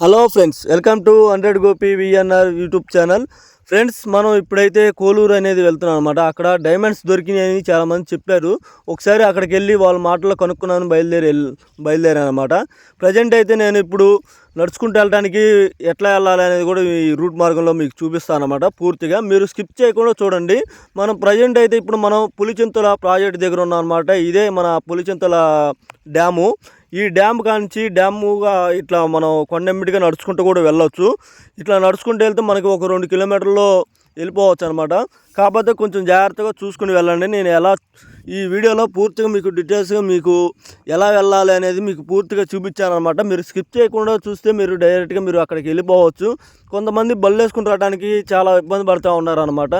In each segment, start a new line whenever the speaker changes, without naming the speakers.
Hello friends welcome to hundred Gopi VNR YouTube channel. Friends మనం ఇప్పుడైతే కోలూరు అనేది వెళ్తున్నాం అనమాట అక్కడ డైమండ్స్ దొరికినాయని చాలామంది చెప్పారు. ఒకసారి అక్కడికి వెళ్ళి వాళ్ళ మాటలు కనుక్కున్నాను బయలుదేరి బయలుదేరాను అనమాట ప్రజెంట్ అయితే నేను ఇప్పుడు నడుచుకుంటూ వెళ్ళడానికి ఎట్లా వెళ్ళాలి అనేది కూడా ఈ రూట్ మార్గంలో మీకు చూపిస్తాను అనమాట పూర్తిగా. మీరు స్కిప్ చేయకుండా చూడండి. మనం ప్రజెంట్ అయితే ఇప్పుడు మనం పులిచింతల ప్రాజెక్ట్ దగ్గర ఉన్నాం అనమాట ఇదే మన పులిచింతల డ్యాము ఈ డ్యామ్ కానించి డ్యాముగా ఇట్లా మనం కొండెమ్మిడిగా నడుచుకుంటూ కూడా వెళ్ళొచ్చు. ఇట్లా నడుచుకుంటూ వెళ్తే మనకి ఒక రెండు కిలోమీటర్లో వెళ్ళిపోవచ్చు అనమాట కాకపోతే కొంచెం జాగ్రత్తగా చూసుకుని వెళ్ళండి. నేను ఎలా ఈ వీడియోలో పూర్తిగా మీకు డీటెయిల్స్గా మీకు ఎలా వెళ్ళాలి అనేది మీకు పూర్తిగా చూపించాను అనమాట మీరు స్కిప్ చేయకుండా చూస్తే మీరు డైరెక్ట్గా మీరు అక్కడికి వెళ్ళిపోవచ్చు. కొంతమంది బళ్ళు వేసుకుని రావడానికి చాలా ఇబ్బంది పడుతూ ఉన్నారనమాట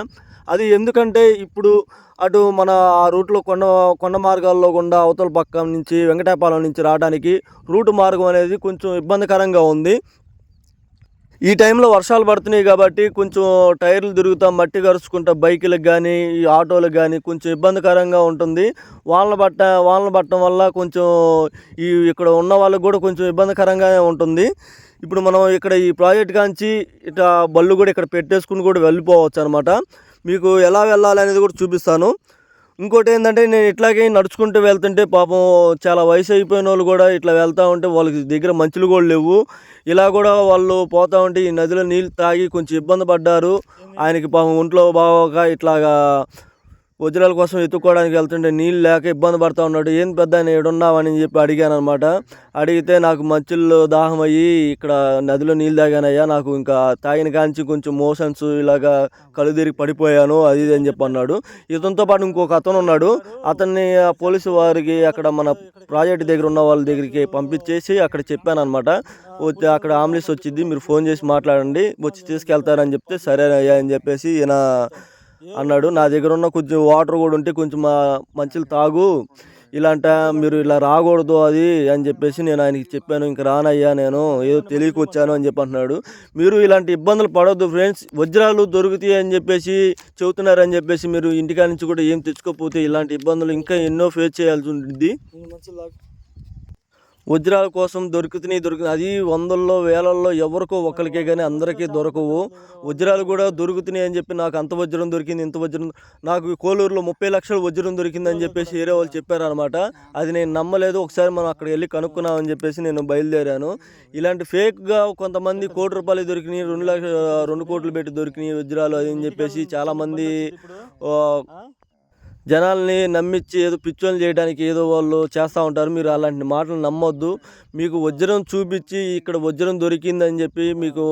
అది ఎందుకంటే ఇప్పుడు అటు మన ఆ రూట్లో కొండ కొండ మార్గాల్లో గుండా అవతల పక్క నుంచి వెంకటాపాలెం నుంచి రావడానికి రూట్ మార్గం అనేది కొంచెం ఇబ్బందికరంగా ఉంది. ఈ టైంలో వర్షాలు పడుతున్నాయి కాబట్టి కొంచెం టైర్లు తిరుగుతాం మట్టి కరుచుకుంటా బైకులకు కానీ ఈ ఆటోలకు కానీ కొంచెం ఇబ్బందికరంగా ఉంటుంది. వాళ్ళ బట్ట వాళ్ళని పట్టడం వల్ల కొంచెం ఈ ఇక్కడ ఉన్న వాళ్ళకి కూడా కొంచెం ఇబ్బందికరంగానే ఉంటుంది. ఇప్పుడు మనం ఇక్కడ ఈ ప్రాజెక్ట్ కాంచి ఇట్లా బళ్ళు కూడా ఇక్కడ పెట్టేసుకుని కూడా వెళ్ళిపోవచ్చు అనమాట మీకు ఎలా వెళ్ళాలి అనేది కూడా చూపిస్తాను. ఇంకోటి ఏంటంటే నేను ఇట్లాగే నడుచుకుంటూ వెళ్తుంటే పాపం చాలా వయసు అయిపోయిన వాళ్ళు కూడా ఇట్లా వెళ్తూ ఉంటే వాళ్ళకి దగ్గర మంచులు కూడా లేవు. ఇలా కూడా వాళ్ళు పోతూ ఉంటే ఈ నదిలో నీళ్ళు తాగి కొంచెం ఇబ్బంది పడ్డారు. ఆయనకి పాపం ఒంట్లో బాగోక ఇట్లాగా వజ్రాల కోసం ఎత్తుకోవడానికి వెళ్తుంటే నీళ్ళు లేక ఇబ్బంది పడుతూ ఉన్నాడు. ఏం పెద్ద ఏడున్నావని చెప్పి అడిగాను అనమాట అడిగితే నాకు మంచుల్లో దాహం అయ్యి ఇక్కడ నదిలో నీళ్ళు తాగానయ్యా నాకు ఇంకా తాగిన కాంచి కొంచెం మోషన్స్ ఇలాగా కళ్ళు తిరిగి పడిపోయాను అది ఇది అని చెప్పి అన్నాడు. ఇతనితో పాటు ఇంకొక అతను ఉన్నాడు. అతన్ని ఆ పోలీసు వారికి అక్కడ మన ప్రాజెక్ట్ దగ్గర ఉన్న వాళ్ళ దగ్గరికి పంపించేసి అక్కడ చెప్పాను అనమాట వచ్చి అక్కడ ఆంబులెన్స్ వచ్చింది మీరు ఫోన్ చేసి మాట్లాడండి వచ్చి తీసుకెళ్తారని చెప్తే సరే అయ్యా అని చెప్పేసి ఈయన అన్నాడు నా దగ్గర ఉన్న కొంచెం వాటర్ కూడా ఉంటే కొంచెం మా మంచిలు తాగు. ఇలాంట మీరు ఇలా రాకూడదు అది అని చెప్పేసి నేను ఆయనకి చెప్పాను ఇంక రానయ్యా నేను ఏదో తెలియక వచ్చాను అని చెప్పి అంటున్నాడు. మీరు ఇలాంటి ఇబ్బందులు పడవద్దు ఫ్రెండ్స్ వజ్రాలు దొరుకుతాయి అని చెప్పేసి చెబుతున్నారని చెప్పేసి మీరు ఇంటికా నుంచి కూడా ఏం తెచ్చుకోకపోతే ఇలాంటి ఇబ్బందులు ఇంకా ఎన్నో ఫేస్ చేయాల్సి ఉంటుంది వజ్రాల కోసం దొరుకుతున్నాయి దొరుకుతున్నాయి అది వందల్లో వేలల్లో ఎవరికో ఒకరికే కానీ అందరికీ దొరకవు. వజ్రాలు కూడా దొరుకుతున్నాయి అని చెప్పి నాకు అంత వజ్రం దొరికింది ఇంత వజ్రం నాకు కోలూరులో ముప్పై లక్షల వజ్రం దొరికింది అని చెప్పేసి వేరే వాళ్ళు చెప్పారనమాట అది నేను నమ్మలేదు. ఒకసారి మనం అక్కడ వెళ్ళి కనుక్కున్నామని చెప్పేసి నేను బయలుదేరాను. ఇలాంటి ఫేక్గా కొంతమంది కోటి రూపాయలు దొరికినాయి రెండు లక్ష రెండు కోట్లు పెట్టి దొరికినాయి వజ్రాలు అది అని చెప్పేసి చాలామంది జనాల్ని నమ్మించి ఏదో పిచ్చోళ్ళు చేయడానికి ఏదో వాళ్ళు చేస్తూ ఉంటారు. మీరు అలాంటి మాటలు నమ్మొద్దు. మీకు వజ్రం చూపించి ఇక్కడ వజ్రం దొరికిందని చెప్పి మీకు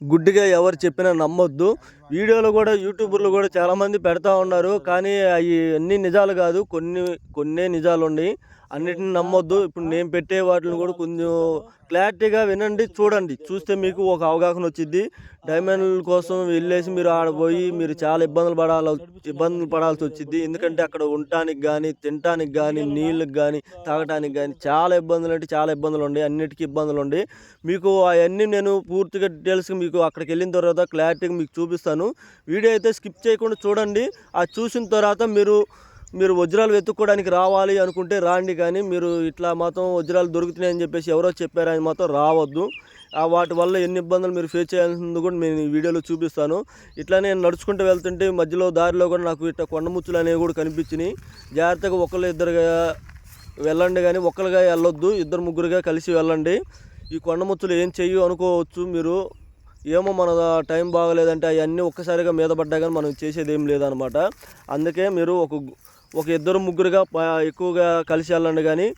గుడ్డిగా ఎవరు చెప్పినా నమ్మొద్దు. వీడియోలు కూడా యూట్యూబర్లు కూడా చాలామంది పెడతా ఉన్నారు. కానీ అవి అన్ని నిజాలు కాదు. కొన్ని కొన్నే నిజాలు ఉన్నాయి. అన్నిటిని నమ్మొద్దు. ఇప్పుడు నేను పెట్టే వాటిని కూడా కొంచెం క్లారిటీగా వినండి చూడండి. చూస్తే మీకు ఒక అవగాహన వచ్చింది డైమండ్ల కోసం వెళ్ళేసి మీరు ఆడ పోయి మీరు చాలా ఇబ్బందులు పడాల ఇబ్బందులు పడాల్సి వచ్చింది ఎందుకంటే అక్కడ ఉండటానికి కానీ తినటానికి కానీ నీళ్ళకి కానీ తాగటానికి కానీ చాలా ఇబ్బందులు అంటే చాలా ఇబ్బందులు ఉన్నాయి. అన్నిటికీ ఇబ్బందులు ఉన్నాయి. మీకు అవన్నీ నేను పూర్తిగా డీటెయిల్స్గా మీకు అక్కడికి వెళ్ళిన తర్వాత క్లారిటీగా మీకు చూపిస్తాను. వీడియో అయితే స్కిప్ చేయకుండా చూడండి. అది చూసిన తర్వాత మీరు మీరు వజ్రాలు వెతుక్కోవడానికి రావాలి అనుకుంటే రాండి కానీ మీరు ఇట్లా మాత్రం వజ్రాలు దొరుకుతున్నాయని చెప్పేసి ఎవరో చెప్పారని మాత్రం రావద్దు. ఆ వాటి వల్ల ఎన్ని ఇబ్బందులు మీరు ఫేస్ చేయాల్సింది కూడా నేను ఈ వీడియోలో చూపిస్తాను. ఇట్లా నేను నడుచుకుంటూ వెళ్తుంటే మధ్యలో దారిలో కూడా నాకు ఇట్లా కొండముచ్చులు అనేవి కూడా కనిపించినాయి. జాగ్రత్తగా ఒకళ్ళు ఇద్దరుగా వెళ్ళండి కానీ ఒక్కరుగా వెళ్ళొద్దు. ఇద్దరు ముగ్గురుగా కలిసి వెళ్ళండి. ఈ కొండముచ్చులు ఏం చెయ్యు అనుకోవచ్చు మీరు. ఏమో మన టైం బాగలేదంటే అవన్నీ ఒక్కసారిగా మీద పడ్డా కానీ మనం చేసేది ఏం లేదనమాట. అందుకే మీరు ఒక ఒక ఇద్దరు ముగ్గురుగా ఎక్కువగా కలిసి వెళ్ళండి కానీ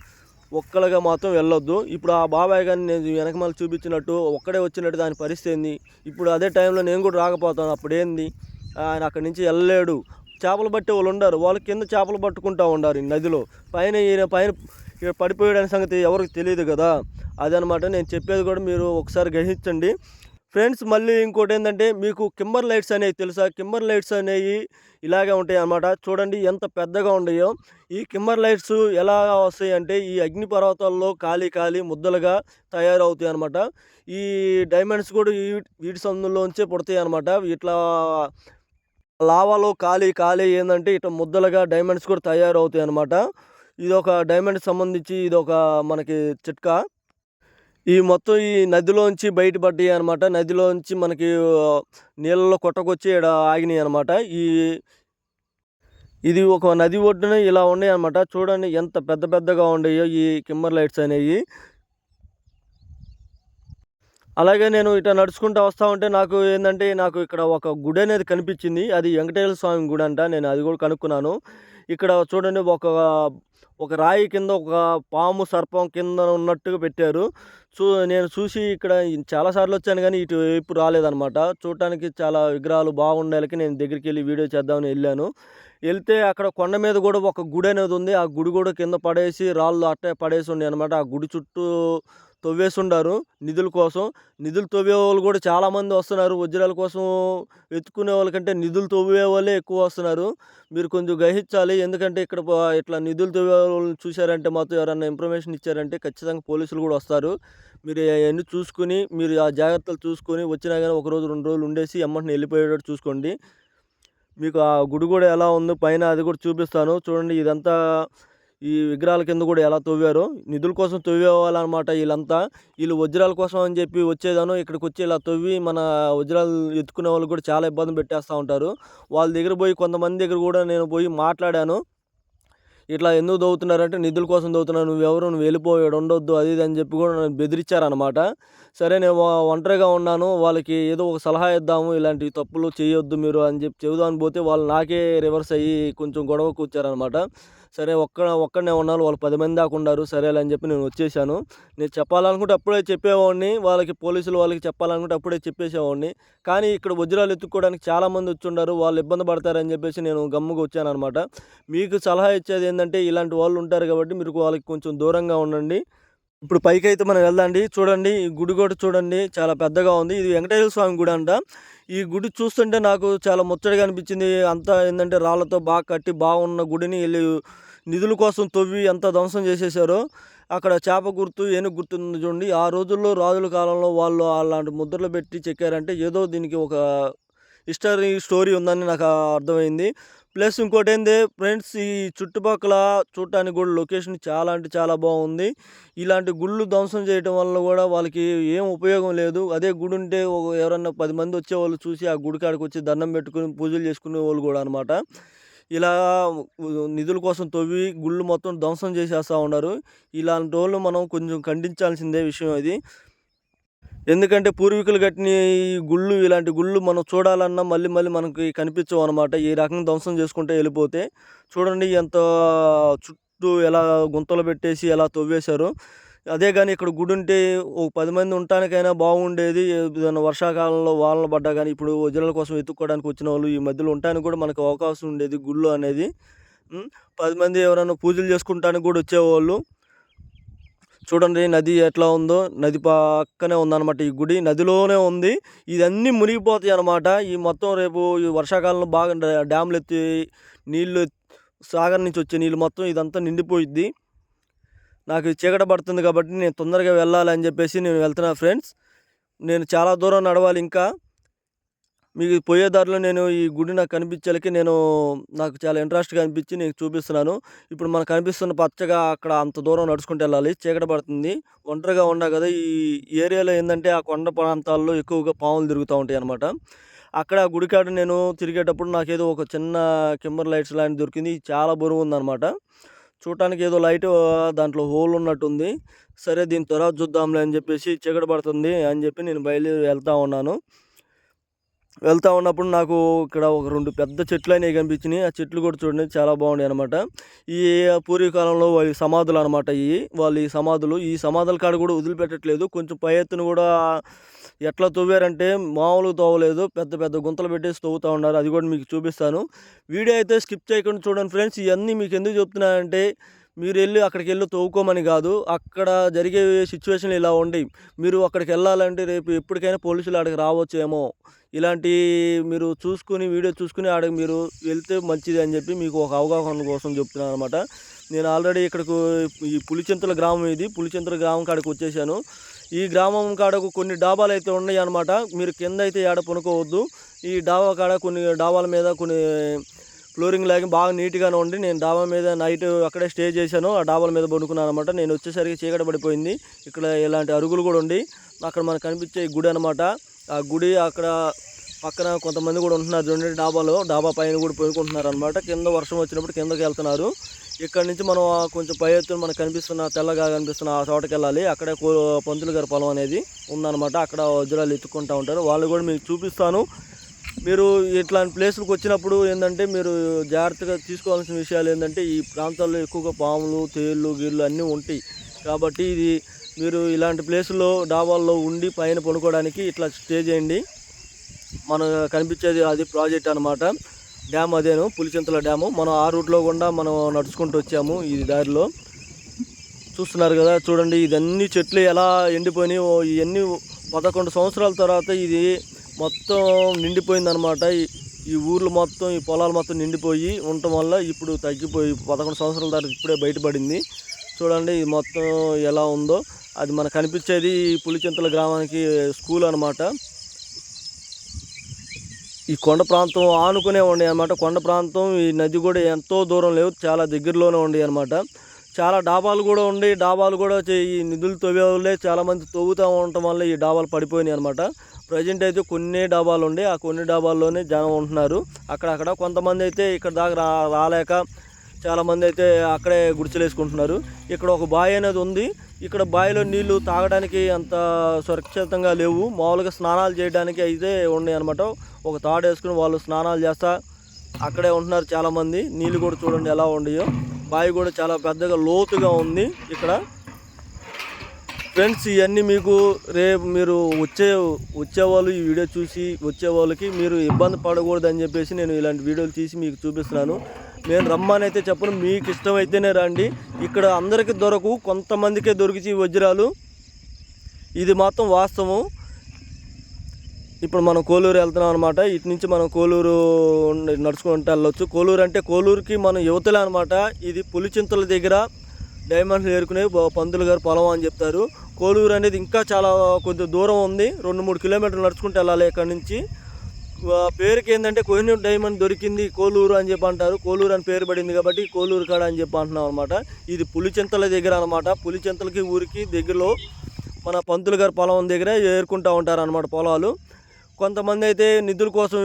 ఒక్కలుగా మాత్రం వెళ్ళొద్దు. ఇప్పుడు ఆ బాబాయ్ కానీ నేను వెనకమాల చూపించినట్టు ఒక్కడే వచ్చినట్టు దాని పరిస్థితి ఏంది? ఇప్పుడు అదే టైంలో నేను కూడా రాకపోతాను. అప్పుడేంది ఆయన అక్కడి నుంచి వెళ్ళలేడు. చేపలు పట్టే వాళ్ళు ఉండరు. వాళ్ళ కింద చేపలు పట్టుకుంటా ఉండారు ఈ నదిలో. పైన ఈయన పైన పడిపోయాడనే సంగతి ఎవరికి తెలియదు కదా. అదనమాట నేను చెప్పేది కూడా మీరు ఒకసారి గ్రహించండి. ఫ్రెండ్స్ మళ్ళీ ఇంకోటి ఏంటంటే మీకు కింబర్ లైట్స్ అనేవి తెలుసా? కింబర్ లైట్స్ అనేవి ఇలాగే ఉంటాయి అన్నమాట చూడండి ఎంత పెద్దగా ఉన్నాయో. ఈ కింబర్ లైట్స్ ఎలా వస్తాయి అంటే ఈ అగ్ని పర్వతాల్లో కాలి ముద్దలుగా తయారవుతాయి అనమాట ఈ డైమండ్స్ కూడా వీటి సందులోంచే పుడతాయి అనమాట ఇట్లా లావాలో ఖాళీ ఖాళీ ఏంటంటే ఇట్లా ముద్దలుగా డైమండ్స్ కూడా తయారవుతాయి అనమాట ఇది ఒక డైమండ్ సంబంధించి ఇది ఒక మనకి చిట్కా. ఈ మొత్తం ఈ నదిలోంచి బయటపడ్డాయి అనమాట నదిలోంచి మనకి నీళ్ళలో కొట్టకొచ్చి ఇక్కడ ఆగినాయి అనమాట ఈ ఇది ఒక నది ఒడ్డున ఇలా ఉన్నాయి అనమాట చూడండి ఎంత పెద్ద పెద్దగా ఉండేయో ఈ కిమ్మర్ లైట్స్ అనేవి. అలాగే నేను ఇట్లా నడుచుకుంటూ వస్తూ ఉంటే నాకు ఏంటంటే నాకు ఇక్కడ ఒక గుడి అనేది కనిపించింది. అది వెంకటేశ్వర స్వామి గుడి అంట నేను అది కూడా కనుక్కున్నాను. ఇక్కడ చూడండి ఒక ఒక రాయి కింద ఒక పాము సర్పం కింద ఉన్నట్టుగా పెట్టారు. చూ నేను చూసి ఇక్కడ చాలాసార్లు వచ్చాను కానీ ఇటు వైపు రాలేదనమాట చూడటానికి చాలా విగ్రహాలు బాగుండేలకి నేను దగ్గరికి వెళ్ళి వీడియో చేద్దామని వెళ్ళాను. వెళ్తే అక్కడ కొండ మీద కూడా ఒక గుడి అనేది ఉంది. ఆ గుడి కూడా కింద పడేసి రాళ్ళు అట్టే పడేసి ఉండే అనమాట ఆ గుడి చుట్టూ తవ్వేసి ఉండారు నిధుల కోసం. నిధులు తవ్వే వాళ్ళు కూడా చాలామంది వస్తున్నారు. వజ్రాల కోసం వెతుక్కునే వాళ్ళకంటే నిధులు తవ్వే వాళ్ళే ఎక్కువ వస్తున్నారు. మీరు కొంచెం గ్రహించాలి. ఎందుకంటే ఇక్కడ ఇట్లా నిధులు తవ్వే వాళ్ళని చూశారంటే మాతో ఎవరైనా ఇన్ఫర్మేషన్ ఇచ్చారంటే ఖచ్చితంగా పోలీసులు కూడా వస్తారు. మీరు అవన్నీ చూసుకుని మీరు ఆ జాగ్రత్తలు చూసుకొని వచ్చినా కానీ ఒక రోజు రెండు రోజులు ఉండేసి ఎమ్మటిని వెళ్ళిపోయేటట్టు చూసుకోండి. మీకు ఆ గుడి కూడా ఎలా ఉందో పైన అది కూడా చూపిస్తాను. చూడండి ఇదంతా ఈ విగ్రహాల కింద కూడా ఎలా తవ్వారో నిధుల కోసం తవ్వేవాళ్ళనమాట వీళ్ళంతా. వీళ్ళు వజ్రాల కోసం అని చెప్పి వచ్చేదాను ఇక్కడికి వచ్చి ఇలా తవ్వి మన వజ్రాలు ఎత్తుకునే వాళ్ళు కూడా చాలా ఇబ్బంది పెట్టేస్తూ ఉంటారు. వాళ్ళ దగ్గర పోయి కొంతమంది దగ్గర కూడా నేను పోయి మాట్లాడాను. ఇట్లా ఎందుకు దవ్వుతున్నారంటే నిధుల కోసం దవ్వుతున్నారు నువ్వు ఎవరు నువ్వు వెళ్ళిపోయాడు ఉండొద్దు అది ఇది అని చెప్పి కూడా నన్ను బెదిరించారనమాట సరే నేను ఒంటరిగా ఉన్నాను. వాళ్ళకి ఏదో ఒక సలహా ఇద్దాము ఇలాంటి తప్పులు చేయొద్దు మీరు అని చెప్పి చెబుదామని పోతే వాళ్ళు నాకే రివర్స్ అయ్యి కొంచెం గొడవకు వచ్చారనమాట సరే ఒక్క ఒక్కడనే ఉన్నారు వాళ్ళు పది మంది దాకా ఉన్నారు సరేలే అని చెప్పి నేను వచ్చేసాను. నేను చెప్పాలనుకుంటే అప్పుడే చెప్పేవాడిని వాళ్ళకి పోలీసులు వాళ్ళకి చెప్పాలనుకుంటే అప్పుడే చెప్పేసేవాడిని. కానీ ఇక్కడ వజ్రాలు ఎత్తుక్కోవడానికి చాలామంది వచ్చిండారు వాళ్ళు ఇబ్బంది పడతారని చెప్పేసి నేను గమ్ముగా వచ్చాను అనమాట మీకు సలహా ఇచ్చేది ఏంటంటే ఇలాంటి వాళ్ళు ఉంటారు కాబట్టి మీరు వాళ్ళకి కొంచెం దూరంగా ఉండండి. ఇప్పుడు పైకి అయితే మనం వెళ్దాండి. చూడండి ఈ గుడి కూడా చూడండి. చాలా పెద్దగా ఉంది. ఇది వెంకటేశ్వర స్వామి గుడి అంట. ఈ గుడి చూస్తుంటే నాకు చాలా ముచ్చటగా అనిపించింది. అంతా ఏంటంటే రాళ్ళతో బాగా కట్టి బాగున్న గుడిని వెళ్ళి నిధుల కోసం తవ్వి ఎంత ధ్వంసం చేసేసారో అక్కడ చేప గుర్తు ఏనుగు గుర్తుంది చూడండి. ఆ రోజుల్లో రాజుల కాలంలో వాళ్ళు అలాంటి ముద్రలు పెట్టి చెక్కారంటే ఏదో దీనికి ఒక హిస్టరీ స్టోరీ ఉందని నాకు అర్థమైంది. ప్లస్ ఇంకోటి ఏంది ఫ్రెండ్స్ ఈ చుట్టుపక్కల చూడటానికి కూడా లొకేషన్ చాలా అంటే చాలా బాగుంది. ఇలాంటి గుళ్ళు ధ్వంసం చేయడం వల్ల కూడా వాళ్ళకి ఏం ఉపయోగం లేదు. అదే గుడి ఉంటే ఎవరన్నా పది మంది వచ్చేవాళ్ళు చూసి ఆ గుడి కాడికి వచ్చి దండం పెట్టుకుని పూజలు చేసుకునే వాళ్ళు కూడా అనమాట ఇలా నిధుల కోసం తవ్వి గుళ్ళు మొత్తం ధ్వంసం చేసేస్తూ ఉన్నారు. ఇలాంటి వాళ్ళు మనం కొంచెం ఖండించాల్సిందే విషయం అది ఎందుకంటే పూర్వీకులు కట్టిన ఈ గుళ్ళు ఇలాంటి గుళ్ళు మనం చూడాలన్నా మళ్ళీ మళ్ళీ మనకి కనిపించవు అనమాట ఈ రకంగా ధ్వంసం చేసుకుంటే వెళ్ళిపోతే చూడండి ఎంత చుట్టూ ఎలా గుంతలు పెట్టేసి ఎలా తవ్వేశారు. అదే కానీ ఇక్కడ గుడి ఉంటే ఒక పది మంది ఉండటానికైనా బాగుండేది. ఏదైనా వర్షాకాలంలో వానలు పడ్డా కానీ ఇప్పుడు వజనల కోసం వెతుక్కోవడానికి వచ్చిన వాళ్ళు ఈ మధ్యలో ఉండటానికి కూడా మనకు అవకాశం ఉండేది గుళ్ళు అనేది. పది మంది ఎవరైనా పూజలు చేసుకుంటానికి కూడా వచ్చేవాళ్ళు. చూడండి నది ఎట్లా ఉందో. నది పక్కనే ఉందన్నమాట ఈ గుడి. నదిలోనే ఉంది. ఇదన్నీ మునిగిపోతాయి అన్నమాట. ఈ మొత్తం రేపు ఈ వర్షాకాలంలో బాగా డా- డ్యామ్లు ఎత్తి నీళ్ళు సాగర్ నుంచి వచ్చే నీళ్ళు మొత్తం ఇదంతా నిండిపోయిద్ది. నాకు చీకట పడుతుంది కాబట్టి నేను తొందరగా వెళ్ళాలని చెప్పేసి నేను వెళ్తున్నా ఫ్రెండ్స్. నేను చాలా దూరం నడవాలి ఇంకా. మీకు పోయే దారిలో నేను ఈ గుడి నాకు కనిపించేలకి నేను నాకు చాలా ఇంట్రెస్ట్గా అనిపించి నేను చూపిస్తున్నాను. ఇప్పుడు మనకు కనిపిస్తున్న పచ్చగా అక్కడ అంత దూరం నడుచుకుంటూ వెళ్ళాలి. చీకట పడుతుంది. ఒంటరిగా ఉన్నా కదా ఈ ఏరియాలో ఏంటంటే ఆ కొండ ప్రాంతాల్లో ఎక్కువగా పాములు తిరుగుతూ ఉంటాయి అనమాట అక్కడ ఆ గుడికాడ నేను తిరిగేటప్పుడు నాకేదో ఒక చిన్న కిమ్మర్ లైట్స్ లాంటి దొరికింది. చాలా బరువు ఉందన్నమాట. చూడటానికి ఏదో లైట్ దాంట్లో హోల్ ఉన్నట్టుంది. సరే దీని తర్వాత చూద్దాంలే అని చెప్పేసి చీకట పడుతుంది అని చెప్పి నేను బయలుదేరి వెళ్తా ఉన్నాను. వెళ్తా ఉన్నప్పుడు నాకు ఇక్కడ ఒక రెండు పెద్ద చెట్లు అనేవి కనిపించినాయి. ఆ చెట్లు కూడా చూడండి చాలా బాగున్నాయి అనమాట ఈ పూర్వీకాలంలో వాళ్ళ సమాధులు అనమాట ఇవి వాళ్ళ ఈ సమాధులు. ఈ సమాధుల కాడ కూడా వదిలిపెట్టట్లేదు. కొంచెం పై ఎత్తున కూడా ఎట్లా తవ్వారంటే మామూలుగా తవ్వలేదు. పెద్ద పెద్ద గుంతలు పెట్టేసి తవ్వుతూ ఉన్నారు. అది కూడా మీకు చూపిస్తాను. వీడియో అయితే స్కిప్ చేయకుండా చూడండి ఫ్రెండ్స్. ఇవన్నీ మీకు ఎందుకు చెప్తున్నానంటే మీరు వెళ్ళి అక్కడికి వెళ్ళి తవ్వుకోమని కాదు అక్కడ జరిగే సిచ్యువేషన్లు ఇలా ఉండి మీరు అక్కడికి వెళ్ళాలంటే రేపు ఎప్పటికైనా పోలీసులు అక్కడికి రావచ్చేమో. ఇలాంటి మీరు చూసుకుని వీడియో చూసుకుని ఆడకి మీరు వెళ్తే మంచిది అని చెప్పి మీకు ఒక అవగాహన కోసం చెప్తున్నాను అనమాట నేను ఆల్రెడీ ఇక్కడికి ఈ పులిచింతల గ్రామం ఇది పులిచింతల గ్రామం కాడికి వచ్చేసాను. ఈ గ్రామం కాడకు కొన్ని డాబాలు అయితే ఉన్నాయి అనమాట మీరు కింద అయితే ఏడ పనుకోవద్దు. ఈ డాబా కాడ కొన్ని డాబాల మీద కొన్ని ఫ్లోరింగ్ లాగి బాగా నీట్గానే ఉండి నేను డాబా మీద నైట్ అక్కడే స్టే చేశాను. ఆ డాబాల మీద పడుకున్నాను అనమాట నేను వచ్చేసరికి చీకటి పడిపోయింది. ఇక్కడ ఇలాంటి అరుగులు కూడా ఉండి అక్కడ మనకు కనిపించే గుడి అనమాట ఆ గుడి అక్కడ పక్కన కొంతమంది కూడా ఉంటున్నారు చూడండి డాబాలో. డాబా పైన కూడా పడుకుంటున్నారు అనమాట కింద వర్షం వచ్చినప్పుడు కిందకి వెళ్తున్నారు. ఇక్కడ నుంచి మనం కొంచెం పై ఎత్తున మనకు కనిపిస్తున్న తెల్లగా కనిపిస్తున్న ఆ తోటకి వెళ్ళాలి. అక్కడే కో పంతులు గారి పొలం అనేది ఉందన్నమాట. అక్కడ వజ్రాలు ఎత్తుకుంటూ ఉంటారు. వాళ్ళు కూడా మీకు చూపిస్తాను. మీరు ఇట్లాంటి ప్లేసులకు వచ్చినప్పుడు ఏంటంటే మీరు జాగ్రత్తగా తీసుకోవాల్సిన విషయాలు ఏంటంటే ఈ ప్రాంతాల్లో ఎక్కువగా పాములు తేళ్ళు గీళ్ళు అన్నీ ఉంటాయి. కాబట్టి ఇది మీరు ఇలాంటి ప్లేసుల్లో డాబాల్లో ఉండి పైన పడుకోవడానికి ఇట్లా స్టే చేయండి. మన కనిపించేది అది ప్రాజెక్ట్ అనమాట డ్యామ్ అదేను పులిచింతల డ్యాము. మనం ఆ రూట్లో కూడా మనం నడుచుకుంటూ వచ్చాము ఈ దారిలో. చూస్తున్నారు కదా చూడండి. ఇదన్నీ చెట్లు ఎలా ఎండిపోయినాయి ఓ ఇవన్నీ పదకొండు సంవత్సరాల తర్వాత ఇది మొత్తం నిండిపోయిందనమాట ఈ- ఊర్లు మొత్తం ఈ పొలాలు మొత్తం నిండిపోయి ఉండటం వల్ల ఇప్పుడు తగ్గిపోయి పదకొండు సంవత్సరాల తర్వాత ఇప్పుడే బయటపడింది. చూడండి ఇది మొత్తం ఎలా ఉందో. అది మనకు కనిపించేది పులిచింతల గ్రామానికి స్కూల్ అనమాట ఈ కొండ ప్రాంతం ఆనుకునే ఉండే అనమాట కొండ ప్రాంతం ఈ నది కూడా ఎంతో దూరం లేవు చాలా దగ్గరలోనే ఉండే అనమాట చాలా డాబాలు కూడా ఉండి డాబాలు కూడా ఈ నిధులు తవ్వేవాళ్ళే చాలామంది తవ్వుతూ ఉండటం వల్ల ఈ డాబాలు పడిపోయినాయి అనమాట ప్రజెంట్ అయితే కొన్ని డాబాలు ఉండే. ఆ కొన్ని డాబాల్లోనే జనం ఉంటున్నారు. అక్కడక్కడ కొంతమంది అయితే ఇక్కడ దాకా రా రాలేక చాలామంది అయితే అక్కడే గుడిచలేసుకుంటున్నారు ఇక్కడ ఒక బావి అనేది ఉంది. ఇక్కడ బావిలో నీళ్ళు తాగడానికి అంత సురక్షితంగా లేవు. మామూలుగా స్నానాలు చేయడానికి అయితే ఉన్నాయి అనమాట ఒక తాడు వేసుకుని వాళ్ళు స్నానాలు చేస్తా అక్కడే ఉంటున్నారు చాలామంది నీళ్ళు కూడా చూడండి ఎలా ఉండయో. బావి కూడా చాలా పెద్దగా లోతుగా ఉంది ఇక్కడ. ఫ్రెండ్స్ ఇవన్నీ మీకు రేపు మీరు వచ్చే వచ్చేవాళ్ళు ఈ వీడియో చూసి వచ్చే వాళ్ళకి మీరు ఇబ్బంది పడకూడదు అని చెప్పేసి నేను ఇలాంటి వీడియోలు తీసి మీకు చూపిస్తున్నాను. నేను రమ్మని అయితే చెప్పను మీకు ఇష్టమైతేనే రండి. ఇక్కడ అందరికీ దొరకు కొంతమందికే దొరికి వజ్రాలు. ఇది మాత్రం వాస్తవం ఇప్పుడు మనం కోలూరు వెళ్తున్నాం అనమాట ఇటు నుంచి మనం కోలూరు నడుచుకుంటూ వెళ్ళొచ్చు. కోలూరు అంటే కోలూరుకి మనం యువతలే అనమాట ఇది పులిచింతల దగ్గర డైమండ్స్ ఏరుకునే పంతులు గారు పొలం అని చెప్తారు. కోలూరు అనేది ఇంకా చాలా కొంచెం దూరం ఉంది. రెండు మూడు కిలోమీటర్లు నడుచుకుంటూ వెళ్ళాలి ఇక్కడ నుంచి. పేరుకి ఏంటంటే కోహినూర్ డైమండ్ దొరికింది కోలూరు అని చెప్పి అంటారు. కోలూరు అని పేరు పడింది కాబట్టి కోలూరు కాడ అని చెప్పి అంటున్నాం అనమాట ఇది పులిచింతల దగ్గర అనమాట పులిచింతలకి ఊరికి దగ్గరలో మన పంతులు గారి పొలం దగ్గర ఏరుకుంటూ ఉంటారు అనమాట పొలాలు. కొంతమంది అయితే నిధుల కోసం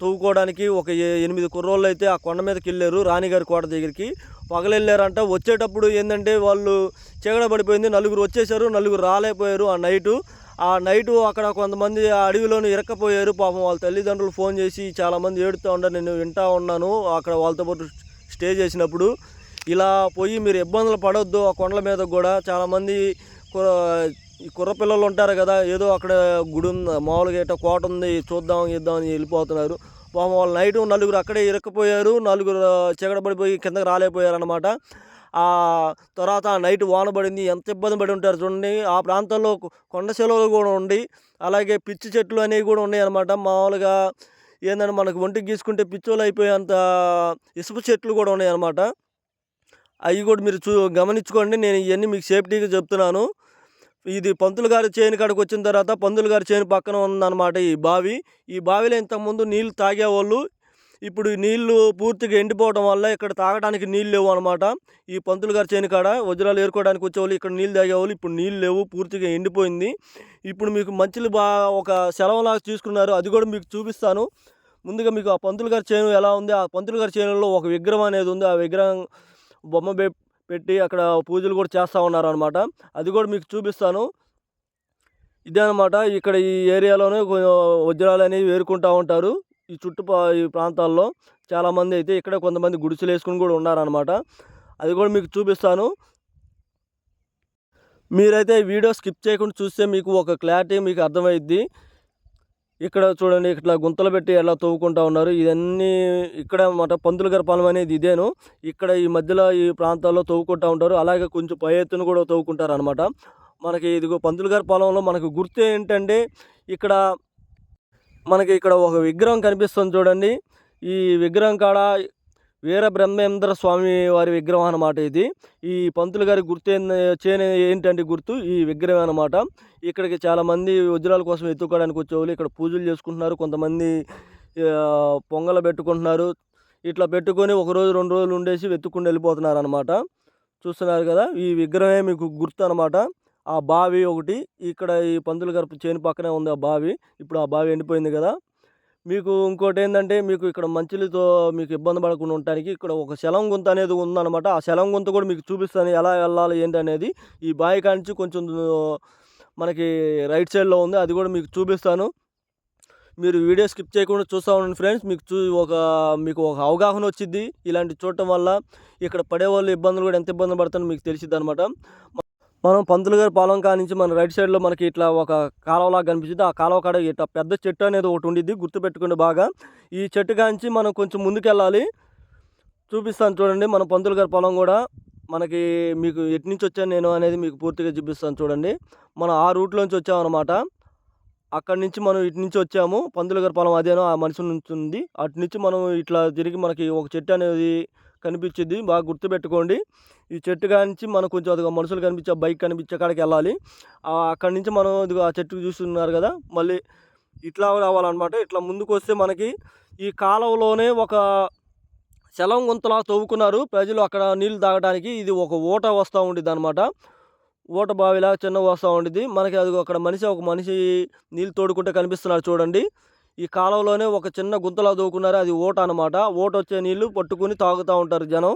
తవ్వుకోవడానికి ఒక ఎనిమిది కుర్రోళ్ళు అయితే ఆ కొండ మీదకి వెళ్ళారు రాణిగారి కోట దగ్గరికి. పగలెళ్ళారంట. వచ్చేటప్పుడు ఏంటంటే వాళ్ళు చీకట పడిపోయింది నలుగురు వచ్చేసారు నలుగురు రాలేకపోయారు ఆ నైటు. ఆ నైటు అక్కడ కొంతమంది ఆ అడవిలోనే ఇరక్కపోయారు. పాపం వాళ్ళ తల్లిదండ్రులు ఫోన్ చేసి చాలామంది ఏడుతూ ఉంటారు నేను వింటా ఉన్నాను అక్కడ వాళ్ళతో పాటు స్టే చేసినప్పుడు. ఇలా పోయి మీరు ఇబ్బందులు పడొద్దు ఆ కొండల మీద కూడా. చాలామంది కు- కుర్ర పిల్లలు ఉంటారు కదా ఏదో అక్కడ గుడి ఉంది మామూలుగా ఏటో కోట ఉంది చూద్దాం ఇద్దాం అని వెళ్ళిపోతున్నారు. పాపం వాళ్ళు నైట్ నలుగురు అక్కడే ఇరక్కపోయారు నలుగురు చెగడబడిపోయి కిందకి రాలేకపోయారు అనమాట ఆ తర్వాత ఆ నైట్ వాన పడింది ఎంత ఇబ్బంది పడి ఉంటారు చూడండి. ఆ ప్రాంతంలో కొండ సెలవులు కూడా ఉండి అలాగే పిచ్చి చెట్లు అనేవి కూడా ఉన్నాయి అనమాట మామూలుగా ఏంటంటే మనకు ఒంటికి గీసుకుంటే పిచ్చోలు అయిపోయేంత ఇసుపు చెట్లు కూడా ఉన్నాయి అనమాట అవి కూడా మీరు చూ గమనించుకోండి నేను ఇవన్నీ మీకు సేఫ్టీగా చెప్తున్నాను. ఇది పంతులు గారి చేను కాడికి వచ్చిన తర్వాత పంతులు గారి చేను పక్కన ఉందన్నమాట ఈ బావి. ఈ బావిలో ఇంతకుముందు నీళ్ళు తాగేవాళ్ళు. ఇప్పుడు నీళ్ళు పూర్తిగా ఎండిపోవడం వల్ల ఇక్కడ తాగడానికి నీళ్ళు లేవు అనమాట ఈ పంతులు గారి చేను కాడ వజ్రాలు ఏరుకోవడానికి వచ్చేవాళ్ళు ఇక్కడ నీళ్ళు తాగేవాళ్ళు. ఇప్పుడు నీళ్ళు లేవు పూర్తిగా ఎండిపోయింది. ఇప్పుడు మీకు మంచిలు బా ఒక సెలవులాగా తీసుకున్నారు. అది కూడా మీకు చూపిస్తాను. ముందుగా మీకు ఆ పంతులు గారి చేను ఎలా ఉంది? ఆ పంతులు గారి చేనులో ఒక విగ్రహం అనేది ఉంది. ఆ విగ్రహం బొమ్మ పెట్టి అక్కడ పూజలు కూడా చేస్తూ ఉన్నారు అనమాట అది కూడా మీకు చూపిస్తాను. ఇదే అనమాట ఇక్కడ ఈ ఏరియాలోనే వజ్రాలు అనేవి వేరుకుంటూ ఉంటారు. ఈ చుట్టుపా ఈ ప్రాంతాల్లో చాలామంది అయితే ఇక్కడ కొంతమంది గుడిసెలు వేసుకుని కూడా ఉన్నారనమాట అది కూడా మీకు చూపిస్తాను. మీరైతే ఈ వీడియో స్కిప్ చేయకుండా చూస్తే మీకు ఒక క్లారిటీ మీకు అర్థమైద్ది. ఇక్కడ చూడండి ఇట్లా గుంతలు పెట్టి ఎలా తవ్వుకుంటా ఉన్నారు. ఇవన్నీ ఇక్కడ మాట పందుల గారి పొలం అనేది ఇదేను. ఇక్కడ ఈ మధ్యలో ఈ ప్రాంతాల్లో తవ్వుకుంటా ఉంటారు. అలాగే కొంచెం పై ఎత్తున కూడా తవ్వుకుంటారు అనమాట మనకి ఇదిగో పందుల గారి పొలంలో మనకు గుర్తు ఏంటంటే ఇక్కడ మనకి ఇక్కడ ఒక విగ్రహం కనిపిస్తుంది చూడండి. ఈ విగ్రహం కాడ వీర బ్రహ్మేంద్ర స్వామి వారి విగ్రహం అన్నమాట ఇది. ఈ పంతులు గారి గుర్తు ఏంది- ఏంటంటే గుర్తు? ఈ విగ్రహం అన్నమాట. ఇక్కడికి చాలామంది వజ్రాల కోసం ఎత్తుకోవడానికి వచ్చేవాళ్ళు ఇక్కడ పూజలు చేసుకుంటున్నారు. కొంతమంది పొంగలు పెట్టుకుంటున్నారు. ఇట్లా పెట్టుకొని ఒక రోజు రెండు రోజులు ఉండేసి వెతుక్కుండా వెళ్ళిపోతున్నారు అనమాట చూస్తున్నారు కదా ఈ విగ్రహమే మీకు గుర్తు అనమాట ఆ బావి ఒకటి ఇక్కడ ఈ పందుల గరపు చేను పక్కనే ఉంది ఆ బావి. ఇప్పుడు ఆ బావి ఎండిపోయింది కదా. మీకు ఇంకోటి ఏంటంటే మీకు ఇక్కడ మంచులతో మీకు ఇబ్బంది పడకుండా ఉండటానికి ఇక్కడ ఒక శలం గుంత అనేది ఉందన్నమాట. ఆ శలం గుంత కూడా మీకు చూపిస్తాను ఎలా వెళ్ళాలి ఏంటి అనేది. ఈ బావి కాంచి కొంచెం మనకి రైట్ సైడ్లో ఉంది అది కూడా మీకు చూపిస్తాను. మీరు వీడియో స్కిప్ చేయకుండా చూస్తూ ఉండండి ఫ్రెండ్స్. మీకు చూ ఒక మీకు ఒక అవగాహన వచ్చింది ఇలాంటి చూడటం వల్ల. ఇక్కడ పడే వాళ్ళు ఇబ్బందులు కూడా ఎంత ఇబ్బంది పడుతుందో మీకు తెలిసిద్ది అనమాట మనం పంతులు గారి పొలం కాడ నుంచి మన రైట్ సైడ్లో మనకి ఇట్లా ఒక కాలువలాగా కనిపించింది. ఆ కాలువ కాడ ఇట్లా పెద్ద చెట్టు అనేది ఒకటి ఉండిద్ది. గుర్తుపెట్టుకోండి బాగా. ఈ చెట్టు కానించి మనం కొంచెం ముందుకెళ్ళాలి. చూపిస్తాను చూడండి. మన పంతులు గారి పొలం కూడా మనకి మీకు ఎటు నుంచి వచ్చాను నేను అనేది మీకు పూర్తిగా చూపిస్తాను చూడండి. మనం ఆ రూట్లోంచి వచ్చామన్నమాట అక్కడి నుంచి మనం ఇటు నుంచి వచ్చాము. పంతుల గారి పొలం అదేనో ఆ మనిషి నుంచి ఉంది. అటు నుంచి మనం ఇట్లా తిరిగి మనకి ఒక చెట్టు అనేది కనిపించింది. బాగా గుర్తుపెట్టుకోండి. ఈ చెట్టు కానించి మనం కొంచెం అదిగో మనుషులు కనిపించే బైక్ కనిపించే కాడికి వెళ్ళాలి. అక్కడి నుంచి మనం ఇదిగో ఆ చెట్టుకు చూస్తున్నారు కదా మళ్ళీ ఇట్లా రావాలన్నమాట. ఇట్లా ముందుకు వస్తే మనకి ఈ కాలంలోనే ఒక శలం గుంతలా తవ్వుకున్నారు. ప్రజలు అక్కడ నీళ్ళు తాగడానికి ఇది ఒక ఊట వస్తూ ఉండిద్ది అనమాట ఊట బావిలా చిన్న వస్తూ ఉండిద్ది. మనకి అది అక్కడ మనిషి ఒక మనిషి నీళ్ళు తోడుకుంటే కనిపిస్తున్నారు చూడండి. ఈ కాలువలోనే ఒక చిన్న గుంతలా దూకున్నారు అది ఓట అనమాట ఓట వచ్చే నీళ్ళు పట్టుకుని తాగుతూ ఉంటారు జనం.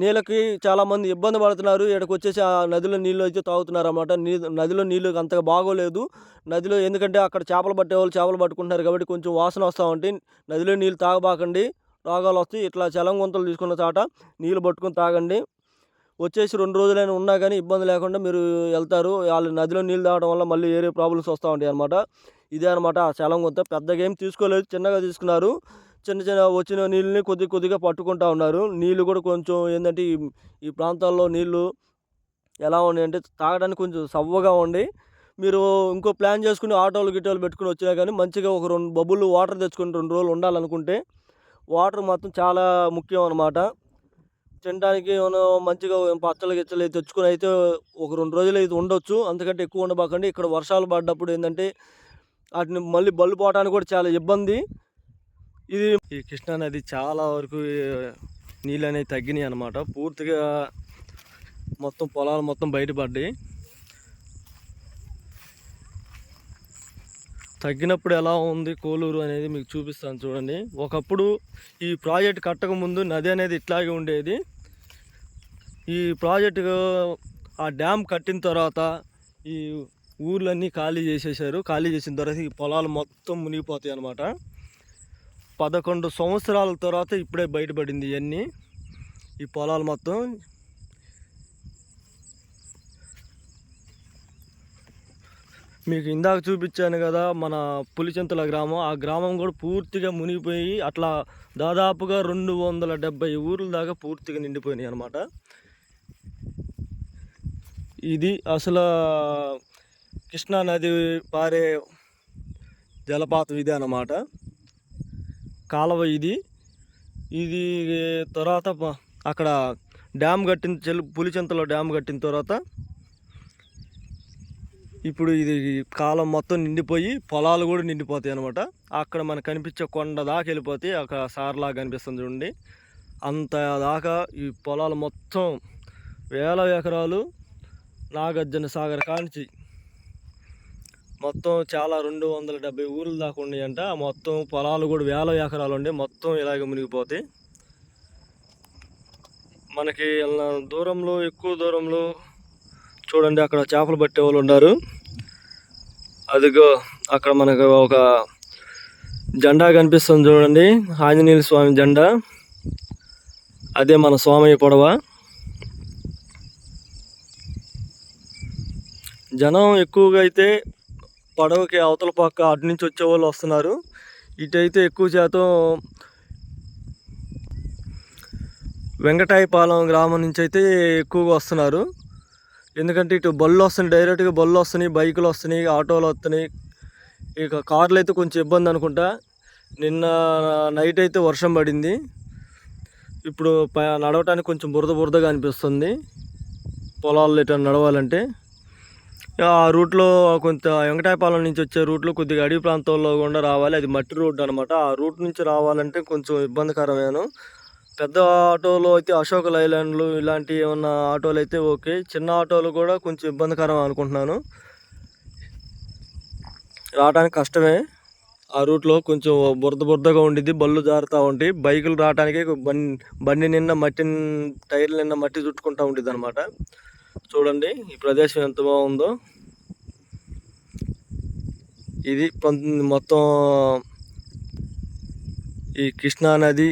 నీళ్ళకి చాలామంది ఇబ్బంది పడుతున్నారు. ఇక్కడికి వచ్చేసి ఆ నదిలో నీళ్ళు అయితే తాగుతున్నారు అనమాట నీ నదిలో నీళ్ళు అంతగా బాగోలేదు. నదిలో ఎందుకంటే అక్కడ చేపలు పట్టే వాళ్ళు చేపలు పట్టుకుంటున్నారు కాబట్టి కొంచెం వాసన వస్తూ ఉంటాయి నదిలో నీళ్ళు తాగబాకండి. రోగాలు వస్తాయి ఇట్లా చలం గుంతలు తీసుకున్న చాట నీళ్ళు పట్టుకొని తాగండి. వచ్చేసి రెండు రోజులైనా ఉన్నా కానీ ఇబ్బంది లేకుండా మీరు వెళ్తారు. వాళ్ళు నదిలో నీళ్ళు తాగడం వల్ల మళ్ళీ వేరే ప్రాబ్లమ్స్ వస్తూ ఉంటాయి అనమాట ఇదే అనమాట ఆ చలం కొంత పెద్దగా ఏం తీసుకోలేదు. చిన్నగా తీసుకున్నారు. చిన్న చిన్న వచ్చిన నీళ్ళని కొద్ది కొద్దిగా పట్టుకుంటా ఉన్నారు. నీళ్ళు కూడా కొంచెం ఏంటంటే ఈ ఈ ప్రాంతాల్లో నీళ్ళు ఎలా ఉన్నాయంటే తాగడానికి కొంచెం సవ్వగా ఉండి మీరు ఇంకో ప్లాన్ చేసుకుని ఆటోలు గిటోలు పెట్టుకుని వచ్చినా కానీ మంచిగా ఒక రెండు బబ్బులు వాటర్ తెచ్చుకుని రెండు రోజులు ఉండాలనుకుంటే వాటర్ మాత్రం చాలా ముఖ్యం అనమాట తినడానికి మనం మంచిగా పచ్చలు గిచ్చలు అయితే తెచ్చుకొని అయితే ఒక రెండు రోజులు అయితే ఉండొచ్చు. అంతకంటే ఎక్కువ ఉండబాకండి. ఇక్కడ వర్షాలు పడ్డప్పుడు ఏంటంటే వాటిని మళ్ళీ బళ్ళు పోవడానికి కూడా చాలా ఇబ్బంది. ఇది ఈ కృష్ణా నది చాలా వరకు నీళ్ళు అనేవి తగ్గినాయి అనమాట పూర్తిగా మొత్తం పొలాలు మొత్తం బయటపడ్డాయి. తగ్గినప్పుడు ఎలా ఉంది కోలూరు అనేది మీకు చూపిస్తాను చూడండి. ఒకప్పుడు ఈ ప్రాజెక్ట్ కట్టక ముందు నది అనేది ఇట్లాగే ఉండేది. ఈ ప్రాజెక్టు ఆ డ్యామ్ కట్టిన తర్వాత ఈ ఊర్లన్నీ ఖాళీ చేసేసారు ఖాళీ చేసిన తర్వాత ఈ పొలాలు మొత్తం మునిగిపోతాయి అనమాట పదకొండు సంవత్సరాల తర్వాత ఇప్పుడే బయటపడింది ఇవన్నీ. ఈ పొలాలు మొత్తం మీకు ఇందాక చూపించాను కదా మన పులిచింతల గ్రామం. ఆ గ్రామం కూడా పూర్తిగా మునిగిపోయి అట్లా దాదాపుగా రెండు వందల డెబ్బై ఊర్ల దాకా పూర్తిగా నిండిపోయినాయి అనమాట ఇది అసలు కృష్ణా నది పారే జలపాతం ఇది అన్నమాట. కాలువ ఇది. ఇది తర్వాత అక్కడ డ్యామ్ కట్టిన చెల్ పులిచింతలో డ్యామ్ కట్టిన తర్వాత ఇప్పుడు ఇది కాలం మొత్తం నిండిపోయి పొలాలు కూడా నిండిపోతాయి అనమాట అక్కడ మనకు కనిపించే కొండ దాకా వెళ్ళిపోతే అక్కడ సార్లాగా కనిపిస్తుంది చూడండి. అంత దాకా ఈ పొలాలు మొత్తం వేల ఎకరాలు నాగార్జున సాగర్ కానిచి మొత్తం చాలా రెండు వందల డెబ్బై ఊర్లు దాకా ఉన్నాయంట. మొత్తం పొలాలు కూడా వేల ఎకరాలు ఉండి. మొత్తం ఇలాగ మునిగిపోతాయి మనకి దూరంలో ఎక్కువ దూరంలో చూడండి అక్కడ చేపలు పట్టే వాళ్ళు ఉన్నారు. అదిగో అక్కడ మనకు ఒక జెండా కనిపిస్తుంది చూడండి. ఆంజనేయ స్వామి జెండా. అదే మన స్వామి పొడవ. జనం ఎక్కువగా అయితే పడవకి అవతల పక్క అటు నుంచి వచ్చే వాళ్ళు వస్తున్నారు. ఇటైతే ఎక్కువ శాతం వెంకటాయపాలెం గ్రామం నుంచి అయితే ఎక్కువగా వస్తున్నారు. ఎందుకంటే ఇటు బళ్ళు వస్తున్నాయి డైరెక్ట్గా బళ్ళు వస్తున్నాయి బైకులు వస్తున్నాయి ఆటోలు వస్తున్నాయి. ఇక కార్లు అయితే కొంచెం ఇబ్బంది అనుకుంటా. నిన్న నైట్ అయితే వర్షం పడింది. ఇప్పుడు ప- నడవటానికి కొంచెం బురద బురదగా అనిపిస్తుంది. పొలాల్లో ఇటు నడవాలంటే. ఆ రూట్లో కొంత వెంకటాయపాలెం నుంచి వచ్చే రూట్లో కొద్దిగా అడవి ప్రాంతాల్లో కూడా రావాలి. అది మట్టి రోడ్డు అనమాట ఆ రూట్ నుంచి రావాలంటే కొంచెం ఇబ్బందికరమేను. పెద్ద ఆటోలో అయితే అశోక్ లైలాండ్లు ఇలాంటి ఏమన్నా ఆటోలు అయితే ఓకే. చిన్న ఆటోలు కూడా కొంచెం ఇబ్బందికరం అనుకుంటున్నాను. రావడానికి కష్టమే. ఆ రూట్లో కొంచెం బురద బురదగా ఉండిద్ది బళ్ళు జారుతూ ఉంటాయి బైకులు రావడానికి బండి బండి నిన్న మట్టి టైర్లు నిన్న మట్టి చుట్టుకుంటూ ఉంటుంది అనమాట చూడండి ఈ ప్రదేశం ఎంత బాగుందో. ఇది పంతొమ్మిది మొత్తం ఈ కృష్ణా నది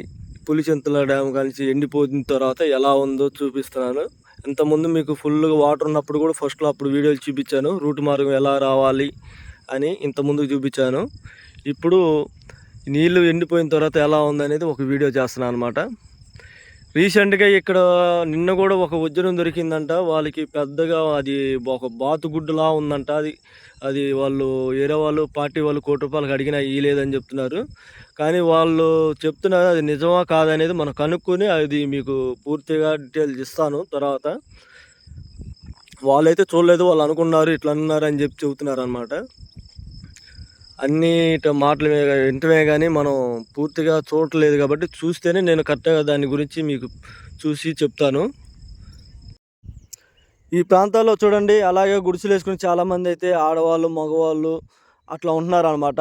పులిచింతల డ్యామ్ కలిసి ఎండిపోయిన తర్వాత ఎలా ఉందో చూపిస్తున్నాను. ఇంతకుముందు మీకు ఫుల్గా వాటర్ ఉన్నప్పుడు కూడా ఫస్ట్లో అప్పుడు వీడియోలు చూపించాను రూట్ మార్గం ఎలా రావాలి అని ఇంతకుముందు చూపించాను. ఇప్పుడు నీళ్ళు ఎండిపోయిన తర్వాత ఎలా ఉందనేది ఒక వీడియో చేస్తున్నాను అనమాట రీసెంట్గా ఇక్కడ నిన్న కూడా ఒక వజ్రం దొరికిందంట. వాళ్ళకి పెద్దగా అది ఒక బాతుగుడ్డులా ఉందంట. అది అది వాళ్ళు వేరే వాళ్ళు పార్టీ వాళ్ళు కోటి రూపాయలకు అడిగినా ఇయ్యలేదని చెప్తున్నారు. కానీ వాళ్ళు చెప్తున్నారు అది నిజమా కాదనేది మనం కనుక్కొని అది మీకు పూర్తిగా డీటెయిల్స్ ఇస్తాను తర్వాత. వాళ్ళైతే చూడలేదు వాళ్ళు అనుకున్నారు ఇట్లా అన్నారు అని చెప్పి చెబుతున్నారు అనమాట అన్ని మాటలు వింటమే కానీ మనం పూర్తిగా చూడట్లేదు కాబట్టి చూస్తేనే నేను కరెక్ట్గా దాని గురించి మీకు చూసి చెప్తాను. ఈ ప్రాంతాల్లో చూడండి అలాగే గుడిసెలు వేసుకుని చాలామంది అయితే ఆడవాళ్ళు మగవాళ్ళు అట్లా ఉంటున్నారు అనమాట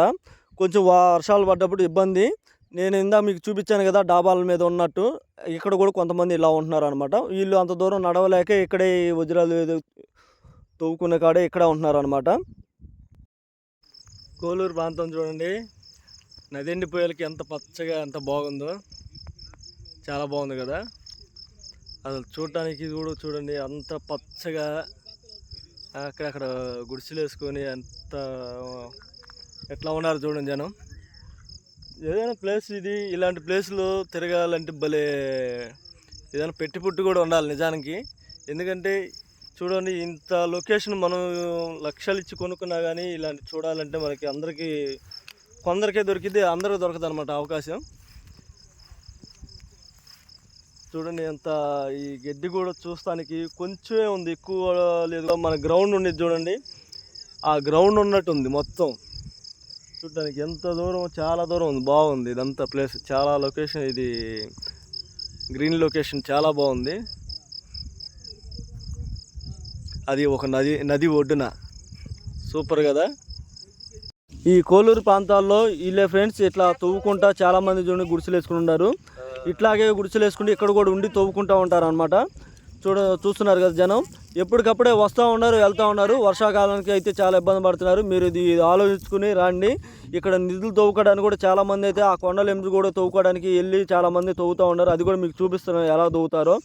కొంచెం వర్షాలు పడ్డప్పుడు ఇబ్బంది. నేను ఇందా మీకు చూపించాను కదా డాబాల మీద ఉన్నట్టు. ఇక్కడ కూడా కొంతమంది ఇలా ఉంటున్నారు అనమాట వీళ్ళు అంత దూరం నడవలేక ఇక్కడే ఈ వజ్రాలు ఏదో తవ్వుకునే కాడే ఇక్కడ ఉంటున్నారు అనమాట కోలూరు ప్రాంతం చూడండి. నది ఎండిపోయేలకి ఎంత పచ్చగా ఎంత బాగుందో. చాలా బాగుంది కదా. అసలు చూడటానికి కూడా చూడండి అంత పచ్చగా. అక్కడక్కడ గుడిసెలు వేసుకొని అంత ఎట్లా ఉన్నారు చూడండి జనం. ఏదైనా ప్లేస్ ఇది ఇలాంటి ప్లేస్లో తిరగాలంటే భలే ఏదైనా పెట్టి పుట్టి కూడా ఉండాలి నిజానికి. ఎందుకంటే చూడండి ఇంత లొకేషన్ మనం లక్షలు ఇచ్చి కొనుక్కున్నా కానీ ఇలాంటి చూడాలంటే మనకి అందరికీ కొందరికే దొరికితే అందరికీ దొరకదు అనమాట అవకాశం. చూడండి ఎంత ఈ గడ్డి కూడా చూస్తానికి కొంచెమే ఉంది ఎక్కువ లేదు. మన గ్రౌండ్ ఉండేది చూడండి. ఆ గ్రౌండ్ ఉన్నట్టు ఉంది మొత్తం. చూడడానికి ఎంత దూరం చాలా దూరం ఉంది. బాగుంది ఇదంతా ప్లేస్ చాలా లొకేషన్ ఇది గ్రీన్ లొకేషన్ చాలా బాగుంది. అది ఒక నది నది ఒడ్డున. సూపర్ కదా? ఈ కోలూరు ప్రాంతాల్లో వీళ్ళే ఫ్రెండ్స్ ఇట్లా తవ్వుకుంటా చాలామంది చూడండి గుడిసెలు వేసుకుని ఉన్నారు. ఇట్లాగే గుడిసెలు వేసుకుంటే ఇక్కడ కూడా ఉండి తవ్వుకుంటూ ఉంటారు అనమాట చూడ చూస్తున్నారు కదా జనం. ఎప్పటికప్పుడే వస్తూ ఉన్నారు వెళ్తూ ఉన్నారు. వర్షాకాలానికి అయితే చాలా ఇబ్బంది పడుతున్నారు. మీరు ఇది ఆలోచించుకుని రండి. ఇక్కడ నిధులు తవ్వుకోవడానికి కూడా చాలామంది అయితే ఆ కొండల ఎముడు కూడా తవ్వుకోవడానికి వెళ్ళి చాలామంది తవ్వుతూ ఉన్నారు. అది కూడా మీకు చూపిస్తున్నాను ఎలా తవ్వుతారో.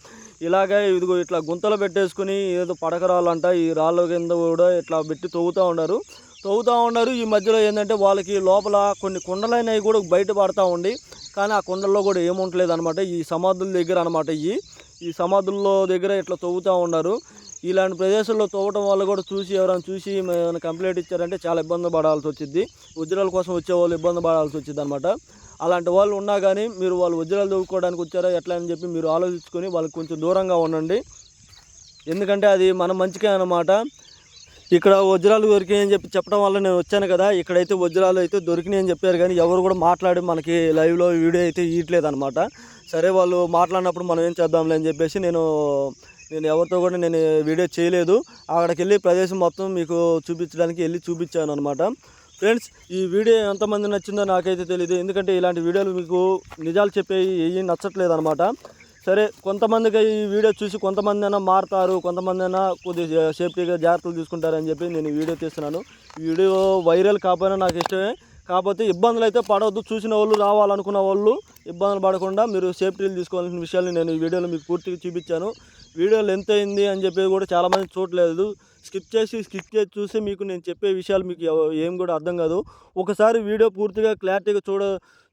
ఇలాగే ఇదిగో ఇట్లా గుంతలు పెట్టేసుకుని ఏదో పడకరాలంట ఈ రాళ్ళ కింద కూడా ఇట్లా పెట్టి తవ్వుతూ ఉన్నారు. తవ్వుతూ ఉన్నారు. ఈ మధ్యలో ఏంటంటే వాళ్ళకి లోపల కొన్ని కుండలైనవి కూడా బయట పడతా ఉండి కానీ ఆ కుండల్లో కూడా ఏముంటలేదు అనమాట ఈ సమాధుల దగ్గర అనమాట ఇవి. ఈ సమాధుల్లో దగ్గర ఇట్లా తవ్వుతూ ఉన్నారు. ఇలాంటి ప్రదేశాల్లో తవ్వటం వల్ల కూడా చూసి ఎవరైనా చూసి ఏమైనా కంప్లైంట్ ఇచ్చారంటే చాలా ఇబ్బంది పడాల్సి వచ్చింది వజ్రాల కోసం వచ్చే వాళ్ళు ఇబ్బంది పడాల్సి వచ్చింది అనమాట అలాంటి వాళ్ళు ఉన్నా కానీ మీరు వాళ్ళు వజ్రాలు తవ్వుకోవడానికి వచ్చారా ఎట్లా అని చెప్పి మీరు ఆలోచించుకొని వాళ్ళకి కొంచెం దూరంగా ఉండండి. ఎందుకంటే అది మన మంచికే అనమాట ఇక్కడ వజ్రాలు దొరికినాయి అని చెప్పి చెప్పడం వల్ల నేను వచ్చాను కదా ఇక్కడైతే వజ్రాలు అయితే దొరికినాయి అని చెప్పారు కానీ ఎవరు కూడా మాట్లాడి మనకి లైవ్లో వీడియో అయితే ఇవ్వట్లేదు అనమాట సరే వాళ్ళు మాట్లాడినప్పుడు మనం ఏం చేద్దాంలే అని చెప్పేసి నేను నేను ఎవరితో కూడా నేను వీడియో చేయలేదు. అక్కడికి వెళ్ళి ప్రదేశం మొత్తం మీకు చూపించడానికి వెళ్ళి చూపించాను అనమాట ఫ్రెండ్స్ ఈ వీడియో ఎంతమంది నచ్చిందో నాకైతే తెలియదు ఎందుకంటే ఇలాంటి వీడియోలు మీకు నిజాలు చెప్పేవి ఏవి నచ్చట్లేదు అనమాట సరే కొంతమందికి ఈ వీడియో చూసి కొంతమంది అయినా మారుతారు కొంతమంది అయినా కొద్దిగా సేఫ్టీగా జాగ్రత్తలు తీసుకుంటారని చెప్పి నేను ఈ వీడియో తీస్తున్నాను. వీడియో వైరల్ కాకపోయినా నాకు ఇష్టమే. కాకపోతే ఇబ్బందులు అయితే పడవద్దు. చూసిన వాళ్ళు రావాలనుకున్న వాళ్ళు ఇబ్బందులు పడకుండా మీరు సేఫ్టీలు తీసుకోవాల్సిన విషయాన్ని నేను ఈ వీడియోలో మీకు పూర్తిగా చూపించాను. వీడియోలు ఎంత అయింది అని చెప్పి కూడా చాలామంది చూడలేదు. స్కిప్ చేసి స్కిప్ చేసి చూసి మీకు నేను చెప్పే విషయాలు మీకు ఏం కూడా అర్థం కాదు. ఒకసారి వీడియో పూర్తిగా క్లారిటీగా చూడ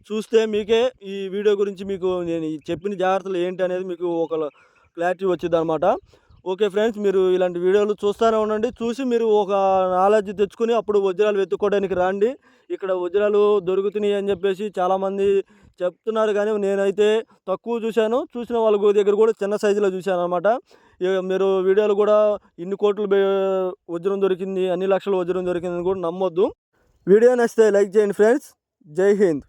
చూస్తే మీకే ఈ వీడియో గురించి మీకు నేను చెప్పిన జాగ్రత్తలు ఏంటి అనేది మీకు ఒక క్లారిటీ వచ్చిందనమాట ఓకే ఫ్రెండ్స్ మీరు ఇలాంటి వీడియోలు చూస్తూనే ఉండండి. చూసి మీరు ఒక నాలెడ్జ్ తెచ్చుకొని అప్పుడు వజ్రాలు వెతుక్కోవడానికి రండి. ఇక్కడ వజ్రాలు దొరుకుతున్నాయి అని చెప్పేసి చాలామంది చెప్తున్నారు. కానీ నేనైతే తక్కువ చూశాను. చూసిన వాళ్ళ దగ్గర కూడా చిన్న సైజులో చూశాను అనమాట మీరు వీడియోలు కూడా ఇన్ని కోట్లు వజ్రం దొరికింది అన్ని లక్షల వజ్రం దొరికిందని కూడా నమ్మొద్దు. వీడియో నచ్చితే లైక్ చేయండి ఫ్రెండ్స్. జై హింద్.